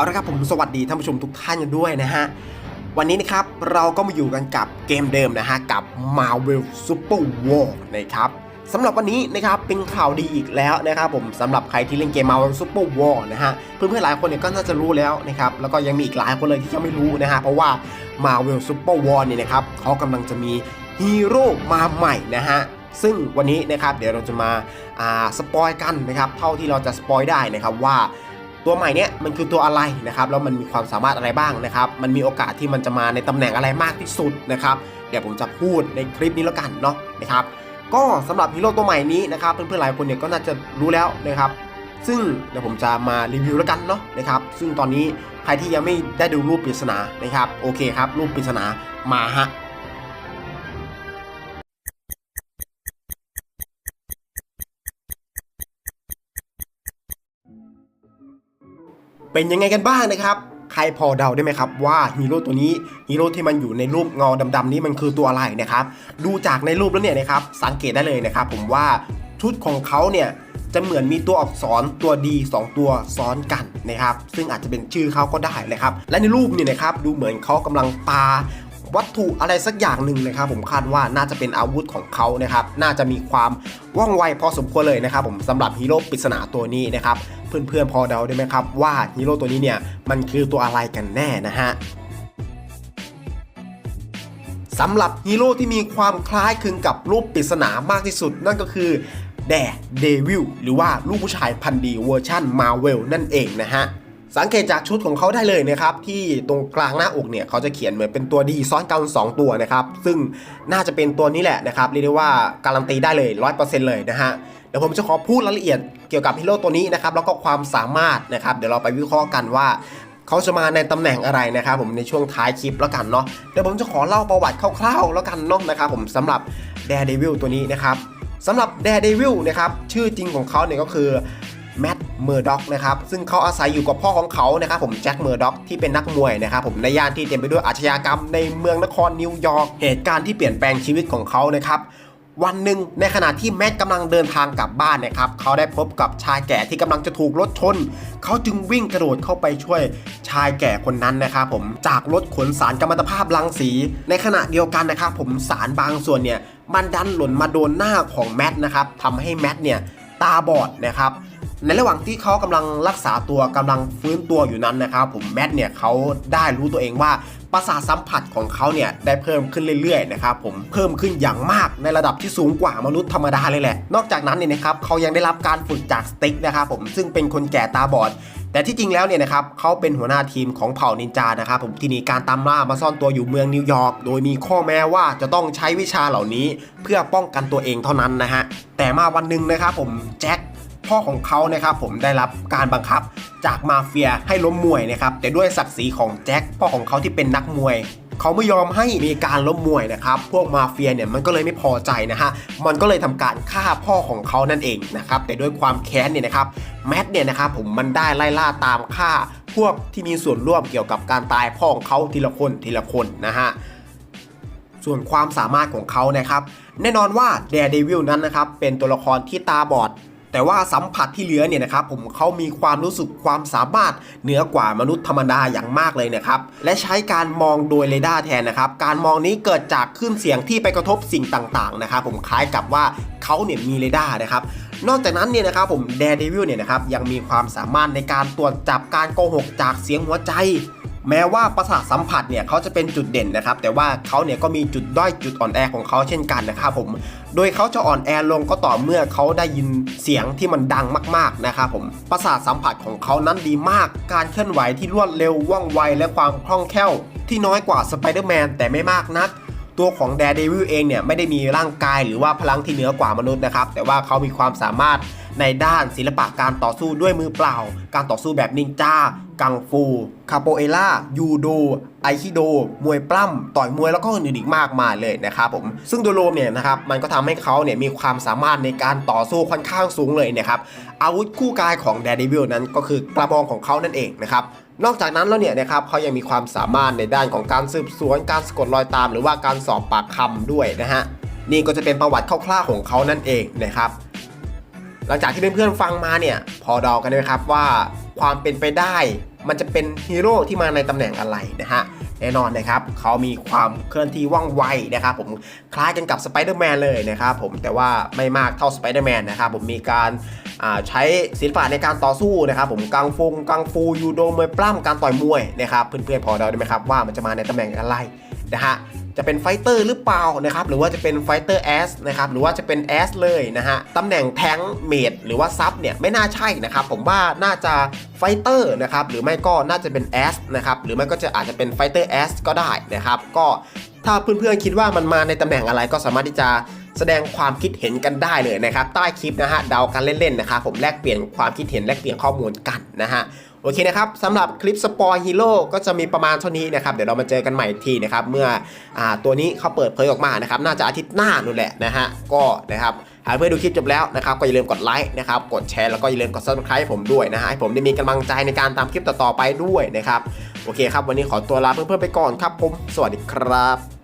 เอาละครับผมสวัสดีท่านผู้ชมทุกท่านกันด้วยนะฮะ วันนี้นะครับเราก็มาอยู่กันกับเกมเดิมนะฮะ กับ Marvel Super War นะครับสำหรับวันนี้นะครับเป็นข่าวดีอีกแล้วนะครับผมสำหรับใครที่เล่นเกม Marvel Super War นะฮะเพื่อนๆหลายคนเนี่ยก็น่าจะรู้แล้วนะครับแล้วก็ยังมีอีกหลายคนเลยที่ยังไม่รู้นะฮะเพราะว่า Marvel Super War เนี่ยนะครับเขากำลังจะมีฮีโร่มาใหม่นะฮะซึ่งวันนี้นะครับเดี๋ยวเราจะมาอ่าสปอยกันนะครับเท่าที่เราจะสปอยได้นะครับว่า ตัวใหม่เนี้ยมันคือตัวอะไรนะครับแล้วมันมีความสามารถอะไรบ้างนะครับ มันมีโอกาสที่มันจะมาในตำแหน่งอะไรมากที่สุดนะครับ เดี๋ยวผมจะพูดในคลิปนี้แล้วกันเนาะนะครับก็สำหรับฮีโร่ตัวใหม่นี้นะครับเพื่อนๆหลายคนเนี่ยก็น่าจะรู้แล้วนะครับซึ่งเดี๋ยวผมจะมารีวิวแล้วกันเนาะนะครับซึ่งตอนนี้ใครที่ยังไม่ได้ดูรูปปริศนานะครับโอเคครับรูปปริศนามาฮะ เป็นยังไงกันบ้างนะครับ ใครพอเดาได้ไหมครับว่าฮีโร่ตัวนี้ฮีโร่ที่มันอยู่ในรูปเงาดำๆนี้มันคือตัวอะไรนะครับ ดูจากในรูปแล้วเนี่ยนะครับสังเกตได้เลยนะครับ ผมว่าชุดของเขาเนี่ยจะเหมือนมีตัวอักษรตัวดี 2 ตัวซ้อนกันนะครับ ซึ่งอาจจะเป็นชื่อเขาก็ได้นะครับ และในรูปเนี่ยนะครับดูเหมือนเขากำลังปา วัตถุอะไรสักอย่างหนึ่งนะครับ ผมคาดว่าน่าจะเป็นอาวุธของเขานะครับ น่าจะมีความว่องไวพอสมควรเลยนะครับ ผมสำหรับฮีโร่ปริศนาตัวนี้นะครับ เพื่อนๆพอเดาได้ไหมครับ ว่าฮีโร่ตัวนี้เนี่ยมันคือตัวอะไรกันแน่นะฮะสำหรับฮีโร่ที่มีความคล้ายคลึงกับรูปปริศนามากที่สุด นั่นก็คือแดเดวิลหรือว่าลูกผู้ชายพันดีเวอร์ชันมาเวลนั่นเองนะฮะ สังเกตจากชุดของเขาได้เลยนะครับที่ตรงกลางหน้าอกเนี่ยเขาจะเขียนเหมือนเป็นตัวดีซ้อนกัน2ตัวนะครับซึ่งน่าจะเป็นตัวนี้แหละนะครับเรียกได้ว่าการันตีได้เลย 100%เลยนะฮะเดี๋ยวผมจะขอพูดรายละเอียดเกี่ยวกับฮีโร่ตัวนี้นะครับแล้วก็ความสามารถนะครับเดี๋ยวเราไปวิเคราะห์กันว่าเขาจะมาในตำแหน่งอะไรนะครับผมในช่วงท้ายคลิปแล้วกันเนาะเดี๋ยวผมจะขอเล่าประวัติคร่าวๆแล้วกันเนาะนะครับผมสำหรับ Daredevil ตัวนี้นะครับสำหรับ Daredevil นะครับชื่อจริงของเขาเนี่ยก็คือ เมอร์ด็อกนะครับซึ่งเขาอาศัยอยู่กับพ่อของเขานะครับผมแจ็คเมอร์ด็อกที่เป็นนักมวยนะครับผมในย่านที่เต็มไปด้วยอาชญากรรมในเมืองนครนิวยอร์กเหตุการณ์ที่เปลี่ยนแปลงชีวิตของเขานะครับวันหนึ่งในขณะที่แมตต์กำลังเดินทางกลับบ้านนะครับเขาได้พบกับชายแก่ที่กำลังจะถูกรถชน เขาจึงวิ่งกระโดดเข้าไปช่วยชายแก่คนนั้นนะครับผมจากรถขนสารกัมมันตภาพรังสี ในขณะเดียวกันนะครับผมสารบางส่วนเนี่ยมันดันหล่นมาโดนหน้าของแมตต์นะครับทำให้แมตต์เนี่ย ตาบอดนะครับในระหว่างที่เขากำลังรักษาตัวกำลังฟื้นตัวอยู่นั้นนะครับผมแมทเนี่ยเขาได้รู้ตัวเองว่าประสาทสัมผัสของเขาเนี่ยได้เพิ่มขึ้นเรื่อยๆนะครับผมเพิ่มขึ้นอย่างมากในระดับที่สูงกว่ามนุษย์ธรรมดาเลยแหละ นอกจากนั้นเนี่ยนะครับเขายังได้รับการฝึกจากสติ๊กนะครับผมซึ่งเป็นคนแก่ตาบอด แต่ที่จริงแล้วเนี่ยนะครับเขาเป็นหัวหน้าทีมของเผ่านินจานะครับผมที่นี่การตามล่ามาซ่อนตัวอยู่เมืองนิวยอร์กโดยมีข้อแม้ว่าจะต้องใช้วิชาเหล่านี้ เพื่อป้องกันตัวเองเท่านั้นนะฮะแต่มาวันหนึ่งนะครับผมแจ็คพ่อของเขานะครับผมได้รับการบังคับจากมาเฟียให้ล้มมวยนะครับแต่ด้วยศักดิ์ศรีของแจ็คพ่อของเขาที่เป็นนักมวย เขาไม่ยอมให้มีการล้มมวยนะครับ พวกมาเฟียเนี่ยมันก็เลยไม่พอใจนะฮะ มันก็เลยทำการฆ่าพ่อของเขานั่นเองนะครับ แต่ด้วยความแค้นเนี่ยนะครับแมทเนี่ยนะครับผมมันได้ไล่ล่าตามฆ่า พวกที่มีส่วนร่วมเกี่ยวกับการตายพ่อของเขาทีละคนทีละคนนะฮะส่วนความสามารถของเขานะครับ แน่นอนว่า Daredevil นั้นนะครับเป็นตัวละครที่ตาบอด แต่ว่าสัมผัสที่เหลือเนี่ยนะครับผมเขามีความรู้สึกความสามารถเหนือกว่ามนุษย์ธรรมดาอย่างมากเลยนะครับและใช้การมองโดยเรดาร์แทนนะครับการมองนี้เกิดจากคลื่นเสียงที่ไปกระทบสิ่งต่างๆนะครับผมคล้ายกับว่าเขาเนี่ยมีเรดาร์นะครับนอกจากนั้นเนี่ยนะครับผม Daredevil เนี่ยนะครับยังมีความสามารถในการตรวจจับการโกหกจากเสียงหัวใจ แม้ว่าประสาทสัมผัสเนี่ยเขาจะเป็นจุดเด่นนะครับ แต่ว่าเขาเนี่ยก็มีจุดด้อยจุดอ่อนแอของเขาเช่นกันนะครับผม โดยเขาจะอ่อนแอลงก็ต่อเมื่อเขาได้ยินเสียงที่มันดังมากๆนะครับผมประสาทสัมผัสของเขานั้นดีมาก การเคลื่อนไหวที่รวดเร็วว่องไวและความคล่องแคล่ว ที่น้อยกว่าสไปเดอร์แมนแต่ไม่มากนักตัวของ Daredevil เองเนี่ยไม่ได้มีร่างกายหรือว่าพลังที่เหนือกว่ามนุษย์นะครับ แต่ว่าเขามีความสามารถในด้านศิลปะการต่อสู้ด้วยมือเปล่า การต่อสู้แบบนินจา กังฟู คาโปเอล่า ยูโด ไอคิโด มวยปล้ำ ต่อยมวยแล้วก็อื่นอีกมากมายเลยนะครับผม ซึ่งโดยรวมเนี่ยนะครับ มันก็ทำให้เขาเนี่ยมีความสามารถในการต่อสู้ค่อนข้างสูงเลยนะครับ อาวุธคู่กายของ Daredevil นั้นก็คือกระบองของเขานั่นเองนะครับนอกจากนั้นแล้วเนี่ยนะครับเขายังมีความสามารถในด้านของการสืบสวนการสะกดรอยตาม หรือว่าการสอบปากคำด้วยนะฮะนี่ก็จะเป็นประวัติคร่าวๆของเขานั่นเองนะครับ หลังจากที่เพื่อนๆฟังมาเนี่ยพอเดากันไหมครับว่าความเป็นไปได้ มันจะเป็นฮีโร่ที่มาในตำแหน่งอะไรนะฮะแน่นอนนะครับเขามีความเคลื่อนที่ว่องไวนะครับผมคล้ายกันกับสไปเดอร์แมนเลยนะครับผมแต่ว่าไม่มากเท่าสไปเดอร์แมนนะครับผมมีการใช้ศิลปะในการต่อสู้นะครับผมกังฟงกังฟูยูโดมวยปล้ำการต่อยมวยนะครับเพื่อนๆพอเดาได้ไหมครับว่ามันจะมาในตำแหน่งอะไรนะฮะ จะเป็นไฟเตอร์หรือเปล่านะครับหรือว่าจะเป็นไฟเตอร์แอสนะครับหรือว่าจะเป็นแอสเลยนะฮะตำแหน่งแทงเมดหรือว่าซับเนี่ยไม่น่าใช่นะครับผมว่าน่าจะไฟเตอร์นะครับหรือไม่ก็น่าจะเป็นแอสนะครับหรือไม่ก็จะอาจจะเป็นไฟเตอร์แอสก็ได้นะครับก็ถ้าเพื่อนๆคิดว่ามันมาในตำแหน่งอะไรก็สามารถที่จะแสดงความคิดเห็นกันได้เลยนะครับใต้คลิปนะฮะเดากันเล่นๆนะครับผมแลกเปลี่ยนความคิดเห็นแลกเปลี่ยนข้อมูลกันนะฮะ โอเคนะครับสำหรับคลิปสปอยฮีโร่ก็จะมีประมาณเท่านี้นะครับ เดี๋ยวเรามาเจอกันใหม่ทีนะครับ เมื่ออตัวนี้เขาเปิดเผยออกมานะครับ น่าจะอาทิตย์หน้านู่นแหละนะฮะ ก็นะครับหากเพื่อนดูคลิปจบแล้วนะครับ ก็อย่าลืมกดไลค์นะครับ กดแชร์แล้วก็อย่าลืมกด subscribe ให้ผมด้วยนะฮะให้ผมได้มีกำลังใจในการตามคลิปต่อๆไปด้วยนะครับ โอเคครับ วันนี้ขอตัวลาเพื่อนๆไปก่อนครับผม สวัสดีครับ